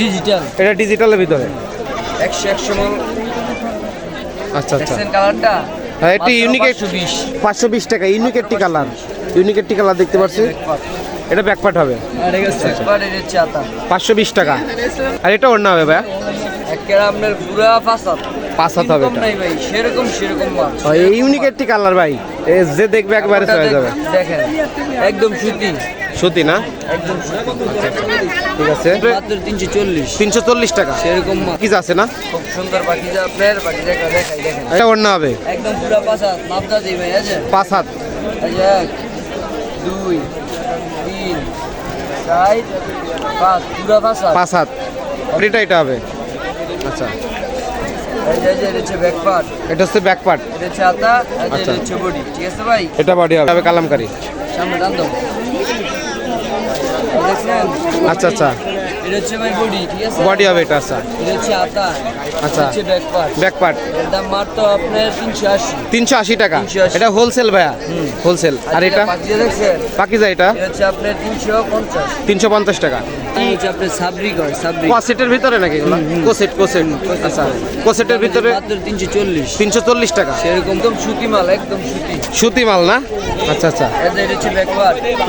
Digital এটা ডিজিটালের ভিতরে। একশো একশো মাল আচ্ছা আচ্ছা। কালারটা হ্যাঁ এটি ইউনিক একশো বিশ। পাঁচশো বিশ টাকা। ইউনিক একটি কালার ইউনিক একটি কালার দেখতে পাচ্ছি। এটা ব্যাকপার্ট হবে। এর চাতা। পাঁচশো বিশ টাকা। আর এটা অন্য হবে ভাইয়া। আপনার পুরা ফাসাদ। পাঁচ হাত হবে এটা। ভাই সেরকম সেরকম এই ইউনিক একটি কালার ভাই। এ যে দেখবে একবারে হয়ে যাবে দেখেন একদম সুতি। সুতি না? একদম সুতি। ঠিক আছে। তিনশো চল্লিশ। তিনশো চল্লিশ টাকা। সেরকম মাল। কি আছে না? খুব সুন্দর বাকিজা আপনার বাকিজা দেখাই দেখেন। এটা অন্য হবে। একদম পুরা মাপটা আছে? পাঁচ হাত। এক দুই তিন চার পাঁচ। পুরা ফাসাদ পাঁচ হাত। এটা এটা হবে। আচ্ছা। এটা হচ্ছে ব্যাক পার্ট হচ্ছে আচ্ছা। এটা বডি হবে কালামকারি। আচ্ছা আচ্ছা। এটা হচ্ছে ভাই বডি ঠিক আছে? বডি হবে এটা আচ্ছা। এটা হচ্ছে আতা আচ্ছা। হচ্ছে ব্যাক পার্ট ব্যাক পার্ট এর দাম মাত্র আপনার তিনশো আশি। তিনশো আশি টাকা। এটা হোলসেল ভাইয়া। হোলসেল আর এটা? পাকিজা দেখছেন? পাকিজা এটা? এটা হচ্ছে আপনার তিনশো পঞ্চাশ। তিনশো পঞ্চাশ টাকা। এই হচ্ছে আপনার সাবরি কয় সাবরি কোসেটের ভিতরে নাকি এগুলো? কোসেট কোসেট আচ্ছা কোসেটের ভিতরে তিনশো চল্লিশ। তিনশো চল্লিশ টাকা। সেরকম একদম সুতি মাল একদম সুতি। সুতি মাল না? আচ্ছা আচ্ছা। এটা হচ্ছে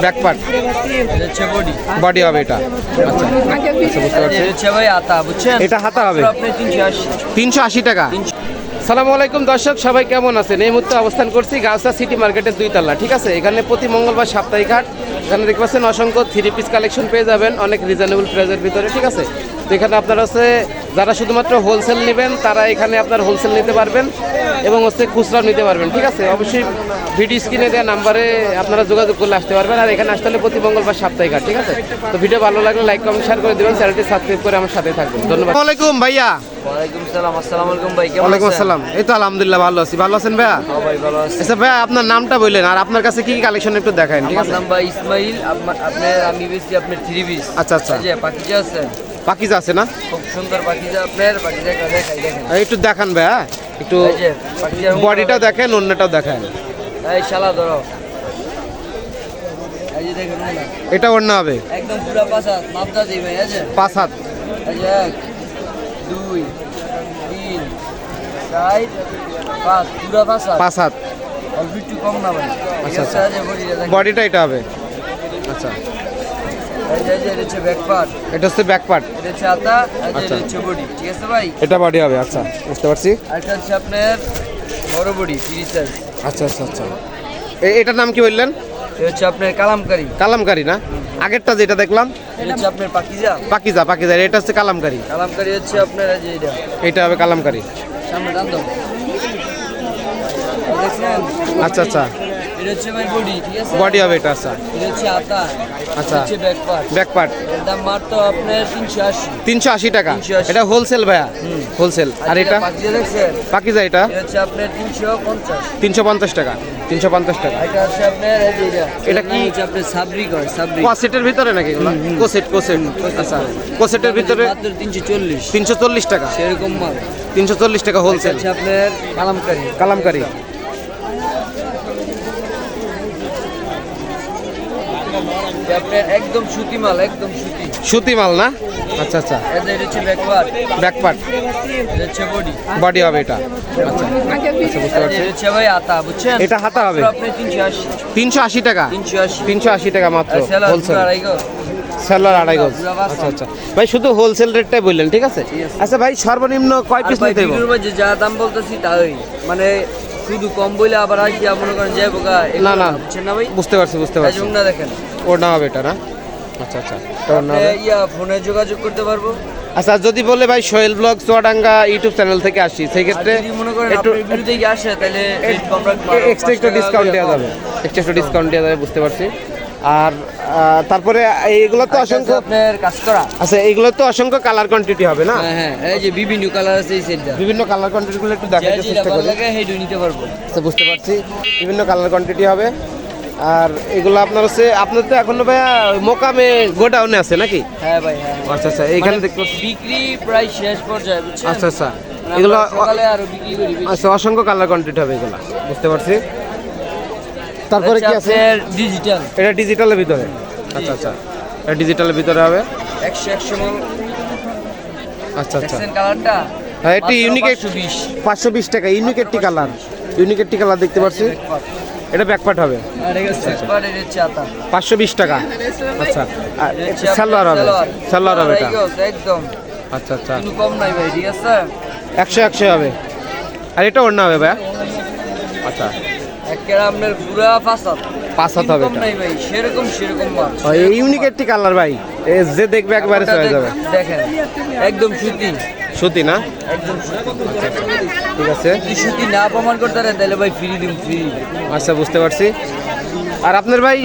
ব্যাক পার্ট এটা হচ্ছে বডি। বডি হবে এটা। আচ্ছা আচ্ছা বুঝতে পারছি। এটা হচ্ছে ভাই আতা বুঝছেন? এটা হাতা হবে? আপনি তিনশো আশি। তিনশো আশি টাকা? সালামু আলাইকুম দর্শক, সবাই কেমন আছেন? এই মুহূর্তে অবস্থান করছি গাউসা সিটি মার্কেটের দুই তলা ঠিক আছে? এখানে প্রতি মঙ্গলবার সাপ্তাহিক হাট। এখানে দেখতে পাচ্ছেন অসংখ্য থ্রি পিস কালেকশন পেয়ে যাবেন, অনেক রিজনেবল প্রাইজের ভিতরে, ঠিক আছে? তো এখানে আপনারা হচ্ছে যারা শুধুমাত্র হোলসেল নেবেন তারা এখানে আপনার হোলসেল নিতে পারবেন এবং হচ্ছে খুচরাও নিতে পারবেন ঠিক আছে? অবশ্যই ভিডিও স্ক্রিনে দেওয়া নাম্বারে আপনারা যোগাযোগ করলে আসতে পারবেন আর এখানে আসতে হলে প্রতি মঙ্গলবার সাপ্তাহিক হাট ঠিক আছে? তো ভিডিও ভালো লাগলে লাইক কমেন্ট শেয়ার করে দেবেন চ্যানেলটি সাবস্ক্রাইব করে আমার সাথে থাকবেন। ধন্যবাদ। আলাইকুম ভাইয়া। সালাম আসসালামু আলাইকুম ভাই কেমন ওয়ালাইকুম আছেন? আসসালাম। এই তো আলহামদুলিল্লাহ ভালো আছি। ভালো আছেন ভাইয়া? হ্যাঁ ভাই ভালো আছি। আচ্ছা ভাইয়া আপনার নামটা বললেন আর আপনার কাছে কি কি কালেকশন একটু দেখান ঠিক আছে? নাম ভাই ইসমাইল আপনার আমি বেশি আপনার থ্রি পিস আচ্ছা, আচ্ছা। আছে। পাকিজা আছে না? খুব সুন্দর পাখিজা আপনার পাখিজা দেখাই দেখেন। একটু দেখান ভাইয়া। একটু বডিটাও দেখেন অন্যটাও দেখেন। এই শালা ধরো। এই যে দেখেন না এটা অন্য হবে। একদম পুরা পাশা মাপটা দিই ভাই আছে পাঁচ হাত। এই যে এক দুই তিন চার পাঁচ পুরা পাশা পাঁচ হাত। অল্প একটু কম না ভাই। আচ্ছা, যে বডিটা এটা হবে। আচ্ছা। এটা হচ্ছে ব্যাক পার্ট এটা এটা আতা আচ্ছা। এটা হচ্ছে বডি ঠিক আছে ভাই? এটা বডি হবে আচ্ছা বুঝতে পারছি। আরেকটা হচ্ছে আপনার বড় বডি ফ্রি সাইজ আচ্ছা আচ্ছা আচ্ছা। এটার নাম কি বললেন? এটা হচ্ছে আপনার কালামকারি। কালামকারি না? আগেরটা যেটা দেখলাম এটা হচ্ছে আপনার পাকিজা। পাকিজা পাকিজা এটা হচ্ছে কালামকারি। কালামকারি হচ্ছে আপনার এই যে এটা। এটা হবে কালামকারি। সামনে টান দাও। আচ্ছা আচ্ছা। এটা হচ্ছে ভাই বডি ঠিক আছে? বডি হবে এটা আচ্ছা। এটা হচ্ছে আতা আচ্ছা। এটা হচ্ছে ব্যাক পার্ট ব্যাক পার্ট এর দাম মাত্র আপনার তিনশো আশি। তিনশো আশি টাকা? এটা হোলসেল ভাইয়া? হোলসেল আর এটা? পাকিজা দেখছেন? পাকিজা এটা? এটা হচ্ছে আপনার তিনশো পঞ্চাশ। তিনশো পঞ্চাশ টাকা। তিনশো পঞ্চাশ টাকা। এটা হচ্ছে আপনার এটা। কি? হচ্ছে আপনার সাবরি কয় সাবরি কোসেটের ভিতরে নাকি কোসেট কোসেট। আচ্ছা কোসেটের ভিতরে মাত্র তিনশো চল্লিশ। তিনশো চল্লিশ টাকা। সেরকম মাল। তিনশো চল্লিশ টাকা হোলসেল আপনার কালামকারি। কালামকারি এটা আপনার একদম সুতি মাল একদম সুতি। সুতি মাল না? আচ্ছা আচ্ছা। এই যে এটা হচ্ছে ব্যাক পার্ট ব্যাক পার্ট এটা হচ্ছে বডি বডি হবে এটা। আচ্ছা। আচ্ছা বুঝতে এটা হচ্ছে ভাই আতা বুঝছেন? এটা হাতা হবে? আপনি তিনশো আশি। তিনশো আশি টাকা? তিনশো আশি। তিনশো আশি টাকা মাত্র গো সেলার আড়াই গজ। আচ্ছা আচ্ছা। ভাই শুধু হোলসেল রেটটাই বললেন ঠিক আছে? আচ্ছা ভাই সর্বনিম্ন কয় পিস ভাই নিতে হবে যা দাম বলতেছি তাই। মানে শুধু কম বইলে আবার আসিয়া মনে করেন যাই বোকা না, না। বুঝছেন না ভাই? বুঝতে পারছি বুঝতে পারছি। না দেখেন। ওর না হবে এটা না আচ্ছা আচ্ছা। ওর না ইয়া ফোনে যোগাযোগ করতে পারব? আচ্ছা যদি বলে ভাই Sohel blog Chuadanga YouTube channel থেকে আসি সেই ক্ষেত্রে যদি মনে করেন একটু থেকে আসে তাহলে এক্সট্রা একটু ডিসকাউন্ট দেওয়া যাবে। এক্সট্রা একটু ডিসকাউন্ট দেওয়া যাবে বুঝতে পারছি। আর তারপরে এইগুলো তো অসংখ্য আপনার কাজ করা? আচ্ছা এইগুলো তো অসংখ্য কালার কোয়ান্টিটি হবে না? হ্যাঁ হ্যাঁ এই যে বিভিন্ন কালার আছে এই সেটটা বিভিন্ন কালার কোয়ান্টিটিগুলো একটু যা দেখাতে চেষ্টা করি। লাগে হেডু নিতে পারব। আচ্ছা বুঝতে পারছি। বিভিন্ন কালার কোয়ান্টিটি হবে। আর এগুলো আপনার হচ্ছে আপনার তো এখনও ভাইয়া মোকামে গোডাউনে আছে নাকি? হ্যাঁ ভাই হ্যাঁ আচ্ছা আচ্ছা এইখানে মানে দেখতে বিক্রি প্রায় শেষ পর্যায়ে বুঝছেন? আচ্ছা আচ্ছা। এগুলো আরও বিক্রি করি আচ্ছা অসংখ্য কালার কোয়ান্টিটি হবে এগুলো বুঝতে পারছি। তারপরে কি আছে? ডিজিটাল এটা ডিজিটালের ভিতরে। আচ্ছা আচ্ছা। এটা ডিজিটালের ভিতরে হবে। একশো একশো মাল। আচ্ছা আচ্ছা। কালারটা? হ্যাঁ, এটি বিশ। পাঁচশো বিশ টাকা। ইউনিকের টি কালার। ইউনিকের টি কালার দেখতে পাচ্ছি। এটা ব্যাকপার্ট হবে। আর এটা একবার এর চাতা পাঁচশো বিশ টাকা। আচ্ছা। আর সালোয়ার হবে। সালোয়ার। হবে এটা। একদম। আচ্ছা আচ্ছা। কম নাই ভাই ঠিক আছে? একশো একশো হবে। আর এটা ওড়না হবে ভাইয়া। আচ্ছা। আপনার পুরা ফাসাদ। ফাসাদ হবে নাই ভাই সেরকম সেরকম মাল। এই ইউনিক একটি কালার ভাই। এ যে দেখবে একবারে চলে যাবে। দেখেন একদম সুতি। সুতি না? একদম ঠিক আছে। যদি সুতি না প্রমাণ করতে পারেন তাহলে ভাই ফ্রি দিন ফ্রি আচ্ছা বুঝতে পারছি। আর আপনার ভাই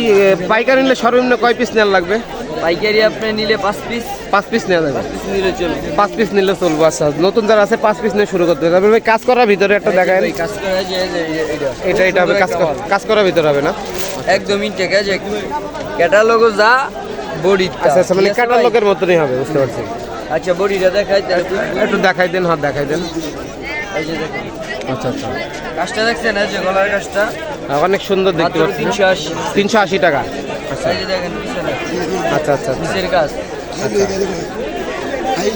পাইকারি নিলে সর্বনিম্ন কয় পিস নেওয়া লাগবে? পাইকারি আপনি নিলে পাঁচ পিস পাঁচ পিস নেওয়া যাবে। পিস নিলে চলবে। পাঁচ পিস নিলে চলবো আচ্ছা। নতুন যারা আছে পাঁচ পিস নিয়ে শুরু করতে হবে। তারপর কাজ করার ভিতরে একটা দেখায় কাজ করা যে এটা। এটা হবে কাজ করা- কাজ করার ভিতরে হবে না? একদম ইনটেক আছে ক্যাটালগ যা বডি আচ্ছা আচ্ছা মানে ক্যাটালগের মতনই হবে বুঝতে পারছি। আচ্ছা বডিটা দেখাই একটু দেখাই দেন হাত দেখাই দেন। আচ্ছা আচ্ছা। কাজটা দেখছেন এই যে গলার কাজটা? অনেক সুন্দর দেখতে পাচ্ছি। তিনশো আশি টাকা। এই যে দেখেন পিছনে। আচ্ছা আচ্ছা আচ্ছা। নিচের কাজ। এই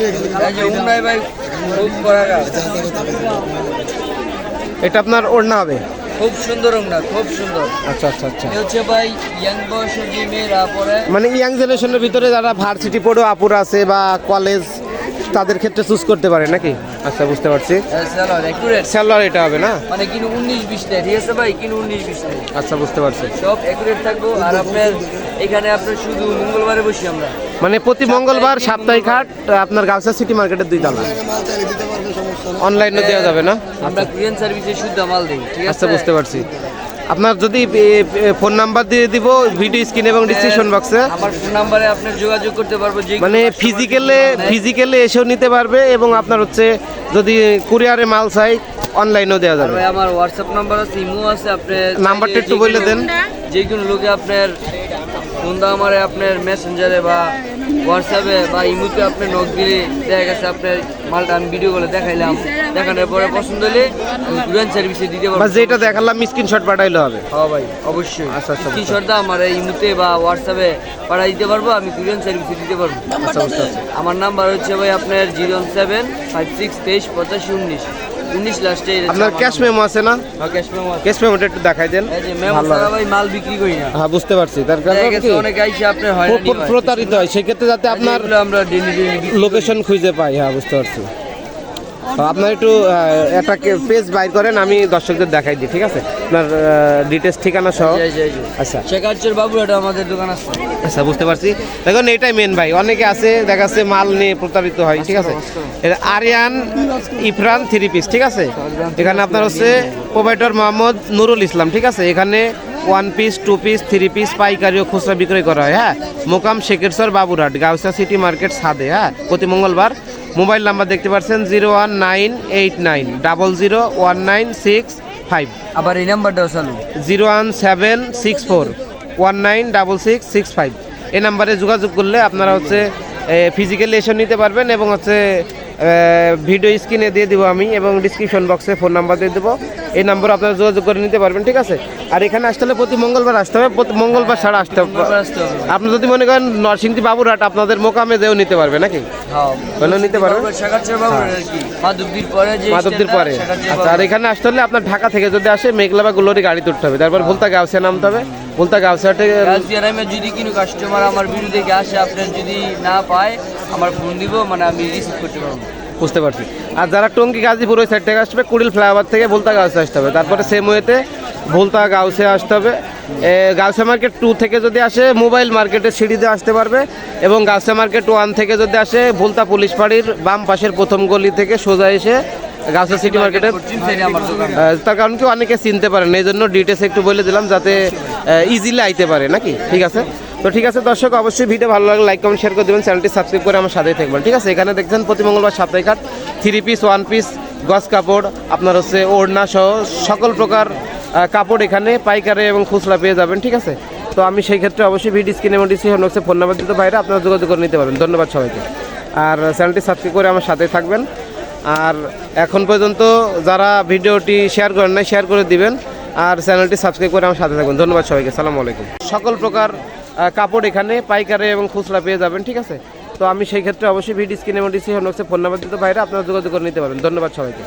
যে উন্নয় ভাই খুব করা কাজ। এটা আপনার ওড়না হবে? খুব সুন্দর ওড়না খুব সুন্দর। আচ্ছা আচ্ছা আচ্ছা। হচ্ছে ভাই ইয়াং বয়সের যে মেয়েরা পরে মানে ইয়াং জেনারেশনের ভিতরে যারা ভার্সিটি পড়ো আপুর আছে বা কলেজ তাদের ক্ষেত্রে চুজ করতে পারে নাকি? আচ্ছা বুঝতে পারছি। স্যালার স্যালোয়ার এটা হবে না? মানে কিনু উনিশ বিশ নেই ঠিক আছে ভাই? কিনু উনিশ বিশ নেই। আচ্ছা বুঝতে পারছি। সব অ্যাকুরেট থাকব। আর আপনার এখানে আপনার শুধু মঙ্গলবারে বসি আমরা। মানে প্রতি মঙ্গলবার সাপ্তাহিক হাট আপনার গাউসা সিটি মার্কেটের দুই তালা অনলাইনে দেওয়া যাবে না? আমরা কুরিয়ান সার্ভিসে শুদ্ধ মাল দিই ঠিক আছে? আচ্ছা বুঝতে পারছি। আপনার যদি ফোন নাম্বার দিয়ে দিব ভিডিও স্ক্রিন এবং ডিসক্রিপশন বক্সে আমার ফোন নাম্বারে আপনি যোগাযোগ করতে পারব মানে ফিজিক্যালে ফিজিক্যালে এসেও নিতে পারবে এবং আপনার হচ্ছে যদি কুরিয়ারে মাল চাই অনলাইনেও দেওয়া যাবে। আমার হোয়াটসঅ্যাপ নাম্বার আছে ইমো আছে আপনি নাম্বারটা একটু বলে দেন। যে কোনো লোকে আপনার ফোন দাও আমারে আপনার মেসেঞ্জারে বা হোয়াটসঅ্যাপে বা ইমোতে আপনি নক দিলে দেখা গেছে আপনার মালটা আমি ভিডিও করে দেখাইলাম। দেখানোর পরে পছন্দ হলে কুরিয়ান সার্ভিসে দিতে পারব। যেটা দেখালাম স্ক্রিনশট পাঠাইলে হবে। হ্যাঁ ভাই অবশ্যই। আচ্ছা, আচ্ছা, স্ক্রিনশট দাও আমার এই ইমোতে বা হোয়াটসঅ্যাপে পাঠাই দিতে পারব আমি কুরিয়ান সার্ভিসে দিতে পারব। আচ্ছা আমার নাম্বার হচ্ছে ভাই আপনার জিরো সেভেন ফাইভ সিক্স তেইশ পঁচাশি উনিশ। উনিশ লাস্টে আপনার ক্যাশ মেমো আছে না? ক্যাশ মেমো ক্যাশ মেমোটা একটু দেখাই দেন। ভাই মাল বিক্রি করি না। হ্যাঁ বুঝতে পারছি। তার কারণ অনেক হয়। প্রতারিত হয়। সেক্ষেত্রে যাতে আপনার আমরা লোকেশন খুঁজে পাই। হ্যাঁ বুঝতে পারছি। আপনার একটু একটা পেজ বাইর করেন আমি দর্শকদের দেখাই দিই ঠিক আছে? আপনার ডিটেলস ঠিকানা সহ। আচ্ছা। শেখাচ্ছের বাবু এটা আমাদের দোকান আছে। আচ্ছা বুঝতে পারছি। দেখুন এটাই মেন ভাই। অনেকে আছে দেখা যাচ্ছে মাল নিয়ে প্রতারিত হয় ঠিক আছে? এটা আরিয়ান ইফরান থ্রি পিস ঠিক আছে? এখানে আপনার হচ্ছে প্রোভাইডার মোহাম্মদ নুরুল ইসলাম ঠিক আছে? এখানে one piece two piece three piece পাইকারি ও খুচরা বিক্রয় করা হয় হ্যাঁ? মোকাম শেখেরসর বাবুরহাট গাউসা সিটি মার্কেট সাদে হ্যাঁ? প্রতি মঙ্গলবার মোবাইল নাম্বার দেখতে পাচ্ছেন zero one nine eight nine double zero one nine six five. আবার এই নাম্বারটাও চালু। Zero one seven six four one nine double six six five. এই নাম্বারে যোগাযোগ করলে আপনারা হচ্ছে ফিজিক্যালি এসে নিতে পারবেন এবং হচ্ছে ভিডিও স্ক্রিনে দিয়ে দেবো আমি এবং ডিসক্রিপশন বক্সে ফোন নাম্বার দিয়ে দেবো। এই নাম্বারে আপনারা যোগাযোগ করে নিতে পারবেন ঠিক আছে? আর এখানে আসতে হলে প্রতি মঙ্গলবার আসতে হবে প্রতি মঙ্গলবার ছাড়া আসতে হবে। আপনি যদি মনে করেন নরসিংদী বাবুরহাট আপনাদের মোকামে যেও নিতে পারবে নাকি? হ্যাঁ। হলেও নিতে পারবেন কি মাধবদীর পরে আচ্ছা আর এখানে আসতে হলে আপনার ঢাকা থেকে যদি আসে মেঘলা বা গুলোরি গাড়ি তুলতে হবে। তারপর ভুলতা গাউসিয়া নামতে হবে। ভুলতা গাউসিয়া থেকে গাছিয়া নামে যদি কোনো কাস্টমার আমার দেখে আসে আপনার যদি না পায় আমার ফোন দিব মানে আমি রিসিভ করতে পারব। বুঝতে পারছি। আর যারা টঙ্গী গাজীপুর ওই সাইড থেকে আসবে কুড়িল ফ্লাইওভার থেকে ভুলতা গাউসে আসতে হবে। তারপরে সেম ওয়েতে ভুলতা গাউসে আসতে হবে। গাউসে মার্কেট টু থেকে যদি আসে মোবাইল মার্কেটের সিঁড়িতে আসতে পারবে। এবং গাউসে মার্কেট ওয়ান থেকে যদি আসে ভুলতা পুলিশ ফাঁড়ির বাম পাশের প্রথম গলি থেকে সোজা এসে গাউসে সিটি মার্কেটের তার কারণ কি অনেকে চিনতে পারেন এই জন্য ডিটেলস একটু বলে দিলাম যাতে ইজিলি আইতে পারে, নাকি? ঠিক আছে? তো ঠিক আছে দর্শক, অবশ্যই ভিডিও ভালো লাগলে লাইক কমেন্ট শেয়ার করে দেবেন। চ্যানেলটি সাবস্ক্রাইব করে আমার সাথেই থাকবেন। ঠিক আছে? এখানে দেখছেন প্রতি মঙ্গলবার সাপ্তাহিক হাট। থ্রি পিস ওয়ান পিস গস কাপড়, আপনার হচ্ছে ওড়না সহ সকল প্রকার কাপড় এখানে পাইকারে এবং খুচরা পেয়ে যাবেন। ঠিক আছে? তো আমি সেই ক্ষেত্রে অবশ্যই ভিডিও স্ক্রিনে এবং ডিসিশন হচ্ছে ফোন নাম্বার দিতে বাইরে আপনারা যোগাযোগ করে নিতে পারবেন ধন্যবাদ সবাইকে। আর চ্যানেলটি সাবস্ক্রাইব করে আমার সাথে থাকবেন। আর এখন পর্যন্ত যারা ভিডিওটি শেয়ার করেন নাই শেয়ার করে দিবেন। আর চ্যানেলটি সাবস্ক্রাইব করে আমার সাথে থাকুন। ধন্যবাদ সবাইকে। সালাম আলাইকুম। সকল প্রকার কাপড় এখানে, পাইকারে এবং খুচরা পেয়ে যাবেন, ঠিক আছে? তো আমি সেই ক্ষেত্রে অবশ্যই ভিডিও স্ক্রিনে ডিসক্রিপশন বক্সে ফোন নাম্বার দিতে বাইরে আপনারা যোগাযোগ করে নিতে পারবেন। ধন্যবাদ সবাইকে।